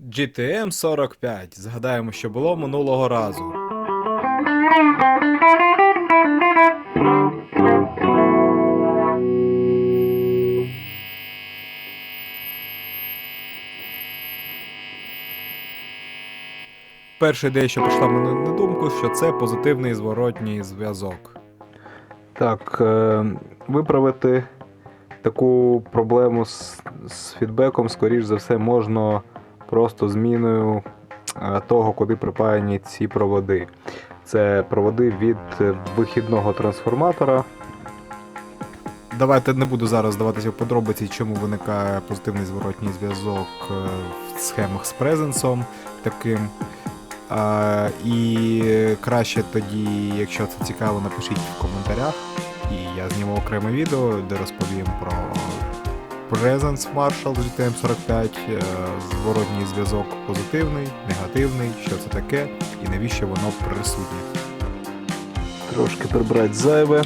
GTM 45. Згадаємо, що було минулого разу. Перша ідея, що прийшла мені на думку, що це позитивний зворотній зв'язок. Так, е, виправити таку проблему з, з фідбеком, скоріш за все, можна просто зміною е, того, куди припаяні ці проводи. Це проводи від е, вихідного трансформатора. Давайте не буду зараз здаватися в подробиці, чому виникає позитивний зворотній зв'язок е, в схемах з презенсом таким. А, і краще тоді, якщо це цікаво, напишіть в коментарях. І я зніму окреме відео, де розповім про Presence Marshall GTM 45, е, зворотній зв'язок позитивний, негативний, що це таке і навіщо воно присутнє. Трошки прибрати зайве.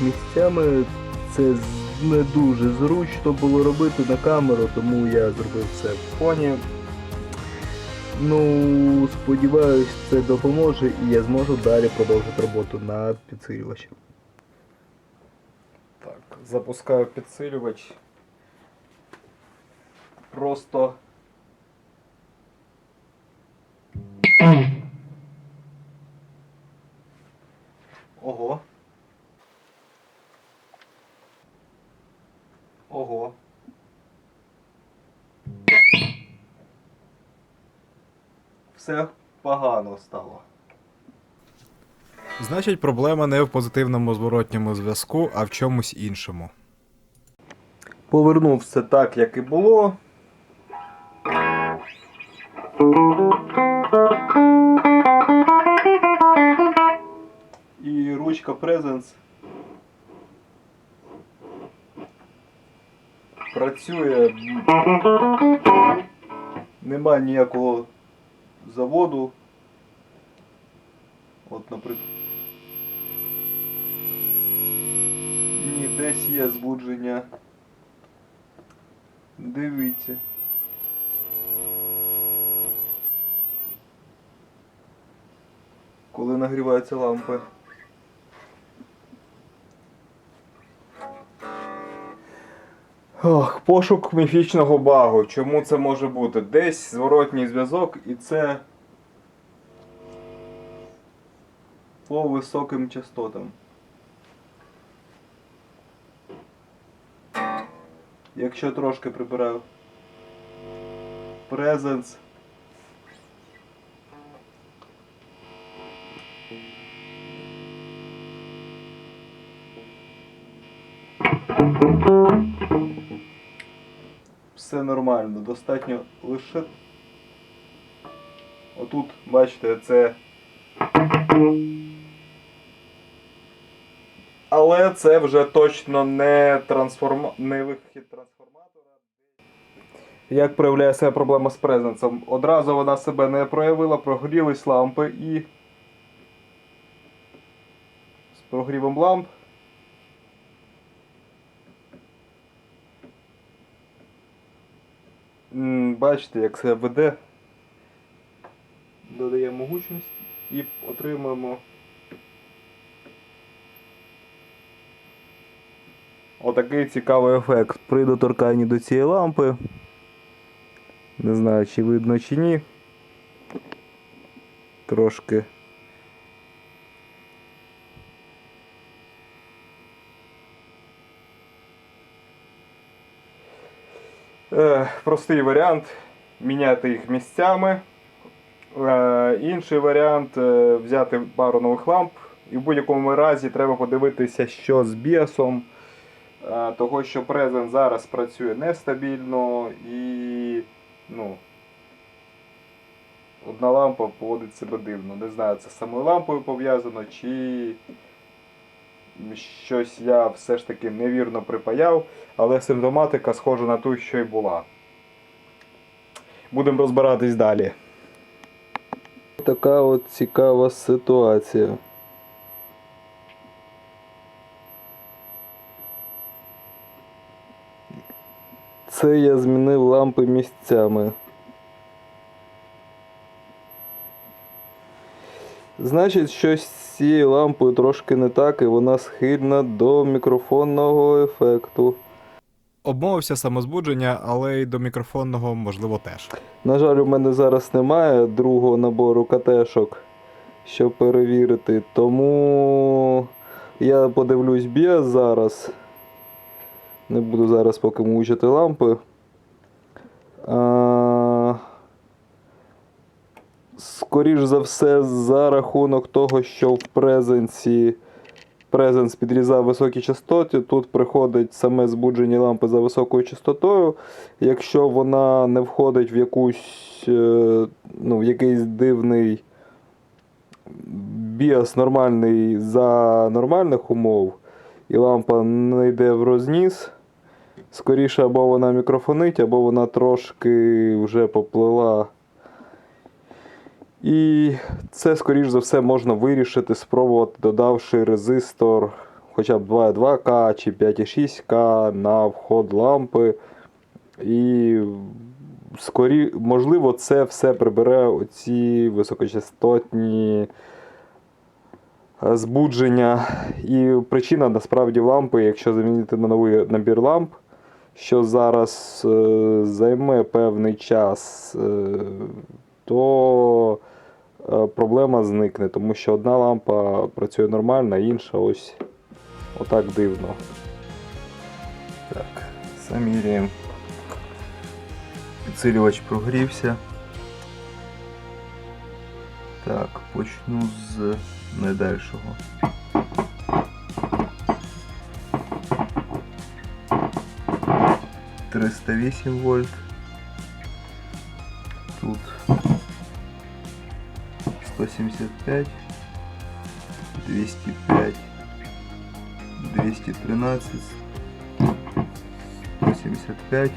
Місцями. Це не дуже зручно було робити на камеру, тому я зробив це в фоні. Ну, сподіваюсь, це допоможе і я зможу далі продовжити роботу над підсилювачем. Так, запускаю підсилювач. Просто. Ого. Ого. Все погано стало. Значить, проблема не в позитивному зворотньому зв'язку, а в чомусь іншому. Повернув все так, як і було. І ручка Presence працює. Нема ніякого заводу. От, наприклад. Ні, десь є збудження. Дивіться. Коли нагріваються лампи. Ох, пошук міфічного багу. Чому це може бути? Десь зворотній зв'язок і це по високим частотам. Якщо трошки прибираю. Presence. Все нормально, достатньо лише. Отут, бачите, це. Але це вже точно не трансформа... не вихід трансформатора. Як проявляє себе проблема з презенсом? Одразу вона себе не проявила, прогрілись лампи і. З прогрівом ламп. Бачите, як себе веде. Додаємо гучність і отримуємо. Отакий цікавий ефект. При доторканні до цієї лампи. Не знаю, чи видно чи ні. Трошки. Простий варіант міняти їх місцями. Е, інший варіант е, взяти пару нових ламп. І в будь-якому разі треба подивитися, що з біасом. Е, того, що презент зараз працює нестабільно і ну, одна лампа поводить себе дивно. Не знаю, це з самою лампою пов'язано чи щось я все ж таки невірно припаяв, але симптоматика схожа на ту, що й була. Будемо розбиратись далі. Така от цікава ситуація. Це я змінив лампи місцями. Значить, щось з цією лампою трошки не так, і вона схильна до мікрофонного ефекту. Обмовився самозбудження, але й до мікрофонного, можливо, теж. На жаль, у мене зараз немає другого набору КТшок, щоб перевірити. Тому я подивлюсь BIOS зараз. Не буду зараз поки мучити лампи. А... Скоріш за все, за рахунок того, що в презенсі презенс підрізав високі частоти, тут приходить саме збудження лампи за високою частотою. Якщо вона не входить в якусь, е, ну, в якийсь дивний біас нормальний за нормальних умов, і лампа не йде в розніс, скоріше або вона мікрофонить, або вона трошки вже поплила. І це, скоріш за все, можна вирішити, спробувати, додавши резистор хоча б 2,2К чи 5,6К на вход лампи. І скорі, можливо, це все прибере оці високочастотні збудження. І причина насправді лампи, якщо замінити на новий набір ламп, що зараз е, займе певний час, е, то проблема зникне, тому що одна лампа працює нормально, а інша ось отак дивно. Так, заміряємо. Підсилювач прогрівся. Так, почну з найдальшого. Триста вісім вольт. 175, 205, 213, 175.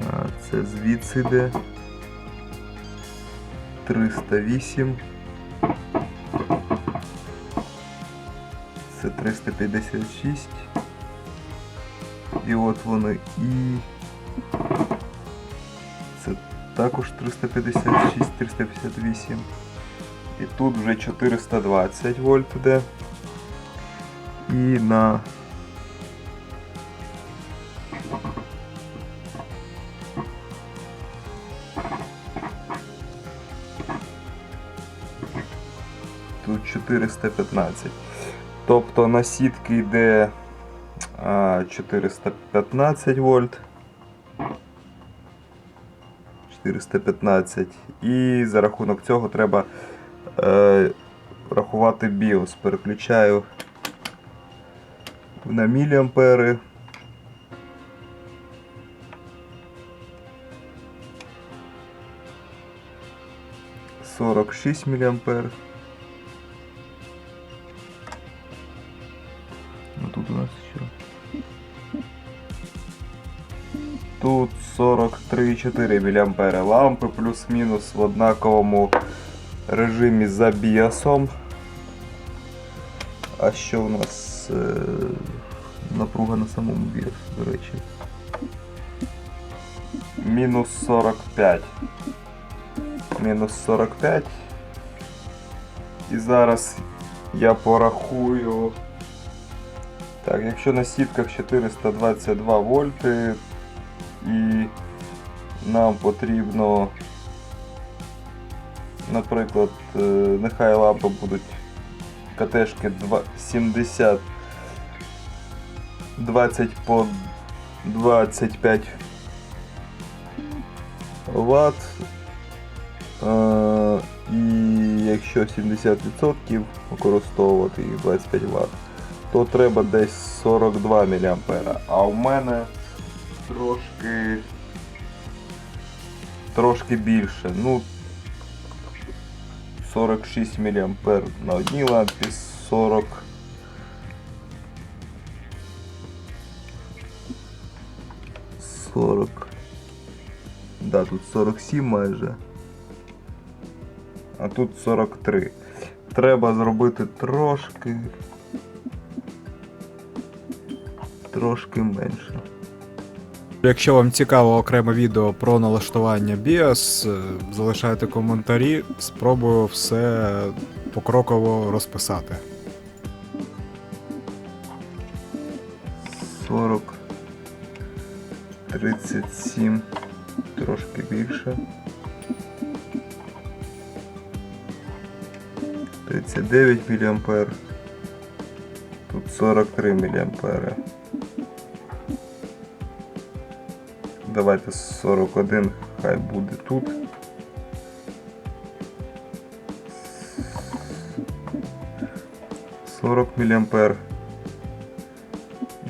А, Це звідси йде 308. Це 356. І от вони і. Також 356, 358. І тут вже 420 вольт іде. І на тут 415. Тобто на сітки йде а, 415 вольт. 415. І за рахунок цього треба е, рахувати BIOS. Переключаю на міліампери. Сорок шість міліампер. Ну тут у нас що? Тут 43,4 мА лампи плюс-мінус в однаковому режимі за біасом. А що у нас е, напруга на самому біасу, до речі? Мінус 45. Мінус 45. І зараз я порахую. Так, якщо на сітках 422 вольти і нам потрібно, наприклад, е, нехай лампи будуть КТшки два- 70 20 по 25 Вт. Е, І якщо 70% використовувати і 25 Вт, то треба десь 42 мА. А у мене трошки трошки більше. Ну 46 мА на одній лампі, 40 40. Да, тут 47 майже. А тут 43. Треба зробити трошки. Трошки менше. Якщо вам цікаво окреме відео про налаштування BIOS, е, залишайте коментарі, спробую все покроково розписати. 40, 37, трошки більше. 39 мА. Тут 43 мА. Давайте 41, хай буде тут. Сорок міліампер.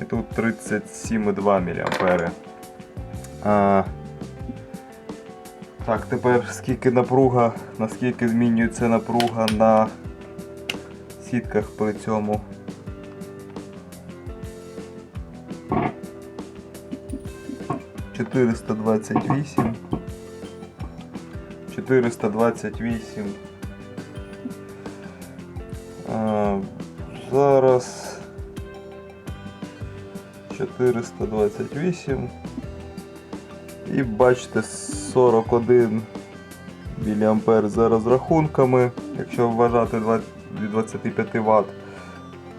І тут 37,2 мА. Так, тепер скільки напруга, наскільки змінюється напруга на сітках при цьому. Чотириста двадцять вісім. Чотириста двадцять вісім. А, зараз. 428. І бачите 41 мА за розрахунками, якщо вважати 20 від 25 Вт.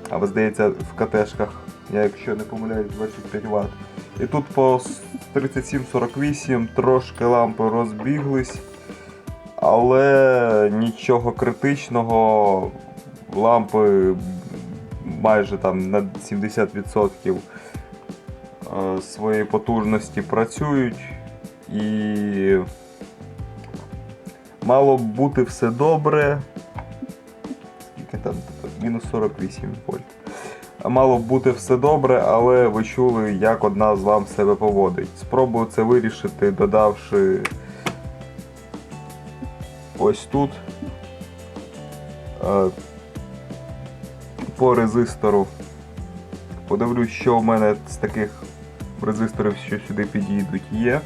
А ви здається в КТшках, я якщо не помиляюсь, 25 Вт. І тут по 37-48 трошки лампи розбіглись, але нічого критичного. Лампи майже там на 70% е, своєї потужності працюють і мало б бути все добре. Скільки там? Мінус 48 вольт. Мало б бути все добре, але ви чули, як одна з ламп себе поводить. Спробую це вирішити, додавши ось тут е, по резистору. Подивлюсь, що в мене з таких резисторів, що сюди підійдуть, є.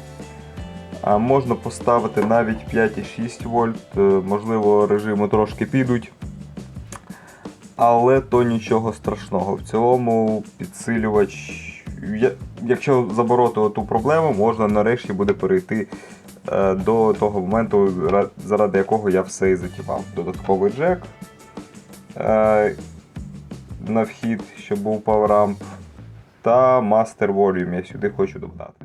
А можна поставити навіть 5,6 вольт, е, можливо, режими трошки підуть. Але то нічого страшного. В цілому підсилювач. Якщо забороти ту проблему, можна нарешті буде перейти е, до того моменту, заради якого я все і затівав. Додатковий джек е, на вхід, щоб був PowerAmp, та Master Volume я сюди хочу додати.